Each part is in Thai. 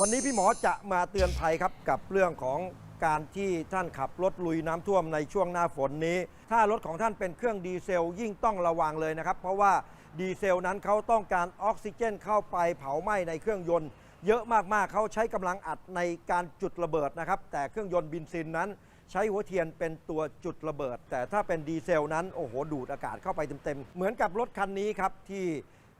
วันนี้พี่หมอจะมาเตือนภัยครับกับเรื่องของการที่ท่านขับรถลุยน้ำท่วมในช่วงหน้าฝนนี้ ถ้ารถของท่านเป็นเครื่องดีเซลยิ่งต้องระวังเลยนะครับ เพราะว่าดีเซลนั้นเขาต้องการออกซิเจนเข้าไปเผาไหม้ในเครื่องยนต์ เยอะมากๆเขาใช้กำลังอัดในการจุดระเบิดนะครับ แต่เครื่องยนต์บินซินนั้น ใช้หัวเทียนเป็นตัวจุดระเบิด แต่ถ้าเป็นดีเซลนั้นโอ้โหดูดอากาศเข้าไปเต็มๆเหมือนกับรถคันนี้ครับที่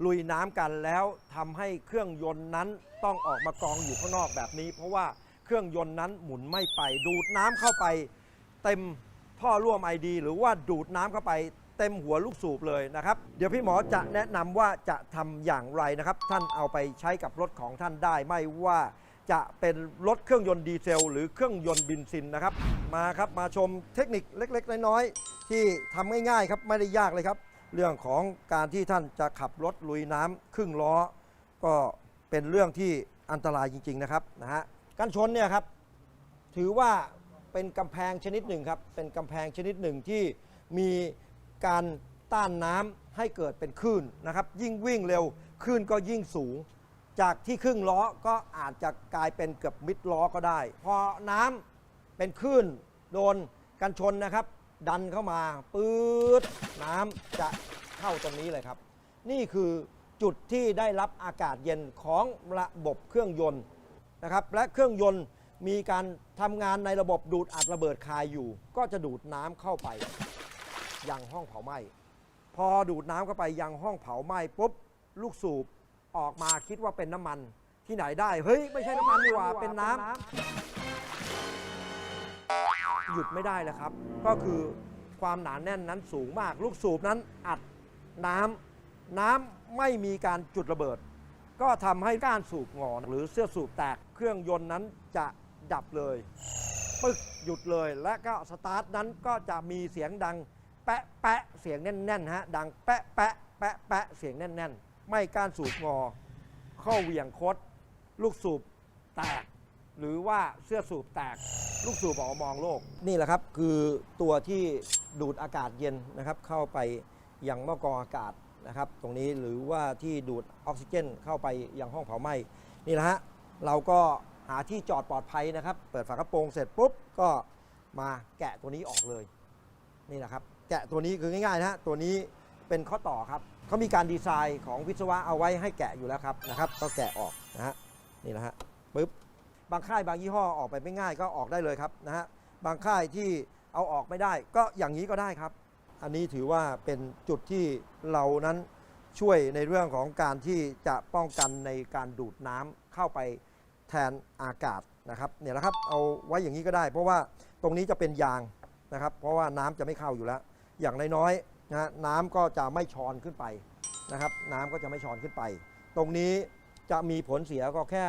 ลุยน้ำกันแล้วทำให้เครื่องยนต์นั้นต้องออกมากองอยู่ข้างนอกแบบนี้ เพราะว่าเครื่องยนต์นั้นหมุนไม่ไป ดูดน้ำเข้าไป เต็มท่อร่วมไอดี หรือว่าดูดน้ำเข้าไปเต็มหัวลูกสูบเลยนะครับ เดี๋ยวพี่หมอจะแนะนำว่าจะทำอย่างไรนะครับ ท่านเอาไปใช้กับรถของท่านได้ไม่ว่า จะเป็นรถเครื่องยนต์ดีเซล หรือเครื่องยนต์บินซินนะครับ มาครับมาชมเทคนิคเล็ก ๆ น้อยๆที่ทำง่ายๆครับไม่ได้ยากเลยครับ เรื่องของการที่ท่านจะขับรถลุยน้ำครึ่งล้อ ก็เป็นเรื่องที่อันตรายจริง ๆ นะครับนะฮะกันชนเนี่ยครับถือว่าเป็นกำแพงชนิดหนึ่งครับเป็นกำแพงชนิดหนึ่งที่มีการต้านน้ำให้เกิดเป็นคลื่นนะครับ ยิ่งวิ่งเร็วคลื่นก็ยิ่งสูง จากที่ครึ่งล้อก็อาจจะกลายเป็นเกือบมิดล้อก็ได้ พอน้ำเป็นคลื่นโดนกันชนนะครับ ดันเข้ามาปื๊ดน้ำจะเข้าตรงนี้เลยครับ นี่คือจุดที่ได้รับอากาศเย็นของระบบเครื่องยนต์นะครับและเครื่องยนต์มีการทำงานในระบบดูดอัดระเบิดคายอยู่ ก็จะดูดน้ำเข้าไปยังห้องเผาไหม้พอดูดน้ำเข้าไปยังห้องเผาไหม้ปุ๊บลูกสูบออกมาคิดว่าเป็นน้ำมัน ที่ไหนได้ เฮ้ย ไม่ใช่น้ำมันนี่หว่าเป็นน้ำ หยุดไม่ได้แล้วครับ ก็คือความหนาแน่นนั้นสูงมาก ลูกสูบนั้นอัดน้ำน้ำไม่มีการจุดระเบิด ก็ทำให้ก้านสูบงอนหรือเสื้อสูบแตกเครื่องยนต์นั้นจะดับเลยปึ๊กหยุดเลยและก็สตาร์ทนั้นก็จะมีเสียงดังแปะแปะเสียงแน่นๆฮะดังแปะแปะแปะแปะเสียงแน่น ๆ ไม่การสูบงอเข้าเหวี่ยงคด ลูกสูบแตก หรือว่าเสื้อสูบแตก ลูกสูบออกมองโลก นี่แหละครับคือตัวที่ดูดอากาศเย็นนะครับ เข้าไปยังหม้อกรองอากาศนะครับ ตรงนี้หรือว่าที่ดูดออกซิเจน เข้าไปยังห้องเผาไหม้นี่แหละฮะเราก็หาที่จอดปลอดภัยนะครับ เปิดฝากระโปรงเสร็จปุ๊บก็มาแกะตัวนี้ออกเลย นี่แหละครับ แกะตัวนี้คือง่ายๆนะฮะตัวนี้เป็นข้อต่อครับเขามีการดีไซน์ของวิศวะเอาไว้ให้แกะอยู่แล้วครับนะครับ ก็แกะออกนะฮะนี่นะฮะปึ๊บ บางค่ายบางยี่ห้อออกไปไม่ง่ายก็ออกได้เลยครับนะฮะบางค่ายที่เอาออกไม่ได้ ก็อย่างนี้ก็ได้ครับ อันนี้ถือว่าเป็นจุดที่เรานั้นช่วยในเรื่องของการที่จะป้องกันในการดูดน้ำเข้าไปแทนอากาศนะครับเนี่ยนะครับเอาไว้อย่างนี้ก็ได้ เพราะว่าตรงนี้จะเป็นยางนะครับ เพราะว่าน้ำจะไม่เข้าอยู่แล้ว อย่างน้อยๆนะฮะน้ำก็จะไม่ชอนขึ้นไปนะครับ น้ำก็จะไม่ชอนขึ้นไป ตรงนี้จะมีผลเสียก็แค่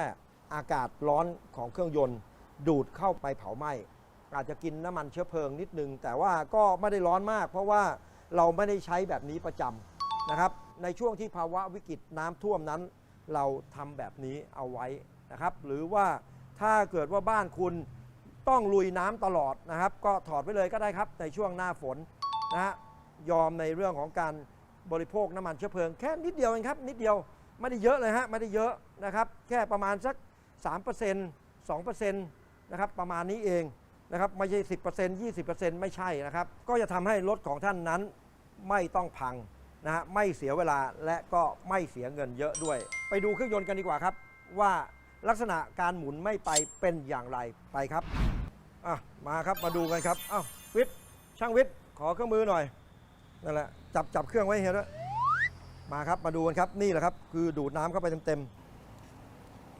อากาศร้อนของเครื่องยนต์ ดูดเข้าไปเผาไหม้อาจจะกินน้ำมันเชื้อเพลิงนิดนึง แต่ว่าก็ไม่ได้ร้อนมาก เพราะว่าเราไม่ได้ใช้แบบนี้ประจำนะครับ ในช่วงที่ภาวะวิกฤตน้ำท่วมนั้น เราทำแบบนี้เอาไว้นะครับ หรือว่าถ้าเกิดว่าบ้านคุณต้องลุยน้ำตลอดนะครับ ก็ถอดไว้เลยก็ได้ครับ ในช่วงหน้าฝนนะฮะยอมในเรื่องของการบริโภคน้ำมันเชื้อเพลิงแค่นิดเดียวเองครับ นิดเดียวไม่ได้เยอะเลยฮะไม่ได้เยอะนะครับ แค่ประมาณสัก 3% 2%นะครับประมาณนี้เองนะครับไม่ใช่ 10% 20%ไม่ใช่นะครับ ก็จะทำให้รถของท่านนั้นไม่ต้องพังนะฮะไม่เสียเวลาและก็ไม่เสียเงินเยอะด้วย ไปดูเครื่องยนต์กันดีกว่าครับ ว่าลักษณะการหมุนไม่ไปเป็นอย่างไรไปครับอะมาครับมาดูกันครับอ้าววิทย์ช่างวิทย์ขอเครื่องมือหน่อยนั่นแหละจับจับเครื่องไว้เฮียด้วมาครับมาดูกันครับนี่แหละครับ คือดูดน้ำเข้าไปเต็มๆ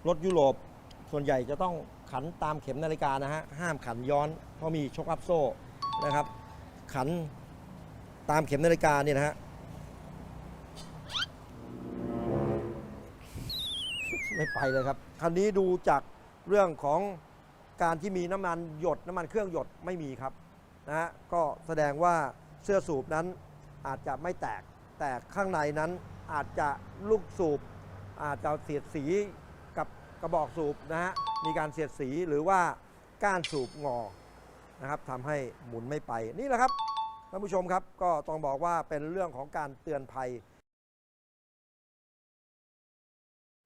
รถยุโรปส่วนใหญ่จะต้องขันตามเข็มนาฬิกานะฮะห้ามขันย้อน เพราะมีชกอัพโซ่นะครับ ขันตามเข็มนาฬิกาเนี่ยนะฮะไม่ไปเลยครับคันนี้ดูจากเรื่องของการที่มีน้ำมันหยดน้ำมันเครื่องหยดไม่มีครับนะฮะก็แสดงว่าเสื้อสูบนั้นอาจจะไม่แตกแต่ข้างในนั้นอาจจะลูกสูบอาจจะเสียดสี ระบอกสูบนะฮะมีการเสียดสีหรือว่าก้านสูบงอนะครับทำให้หมุนไม่ไปนี่แหละครับท่านผู้ชมครับก็ต้องบอกว่าเป็นเรื่องของการเตือนภัย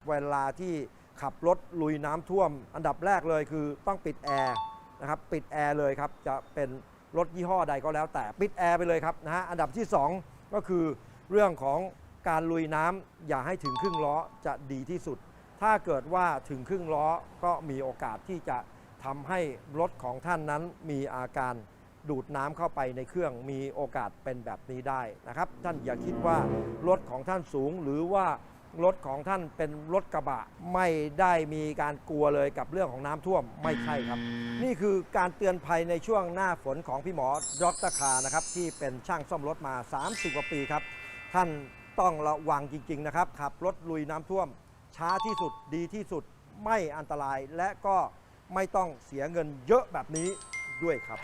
เวลาที่ขับรถลุยน้ำท่วม อันดับแรกเลยคือต้องปิดแอร์นะครับปิดแอร์เลยครับจะเป็นรถยี่ห้อใดก็แล้วแต่ปิดแอร์ไปเลยครับนะฮะอันดับที่ 2 ก็คือเรื่องของการลุยน้ำอย่าให้ถึงครึ่งล้อจะดีที่สุด ถ้าเกิดว่าถึงครึ่งล้อก็มีโอกาสที่จะทำให้รถของท่านนั้นมีอาการดูดน้ำเข้าไปในเครื่องมีโอกาสเป็นแบบนี้ได้นะครับ ท่านอย่าคิดว่ารถของท่านสูงหรือว่ารถของท่านเป็นรถกระบะไม่ได้มีการกลัวเลยกับเรื่องของน้ำท่วมไม่ใช่ครับ นี่คือการเตือนภัยในช่วงหน้าฝนของพี่หมอดรคานะครับที่เป็นช่างซ่อมรถมา 30 กว่าปีครับ ท่านต้องระวังจริง ๆ นะครับขับรถลุยน้ำท่วม ช้าที่สุดดีที่สุดไม่อันตรายและก็ไม่ต้องเสียเงินเยอะแบบนี้ด้วยครับ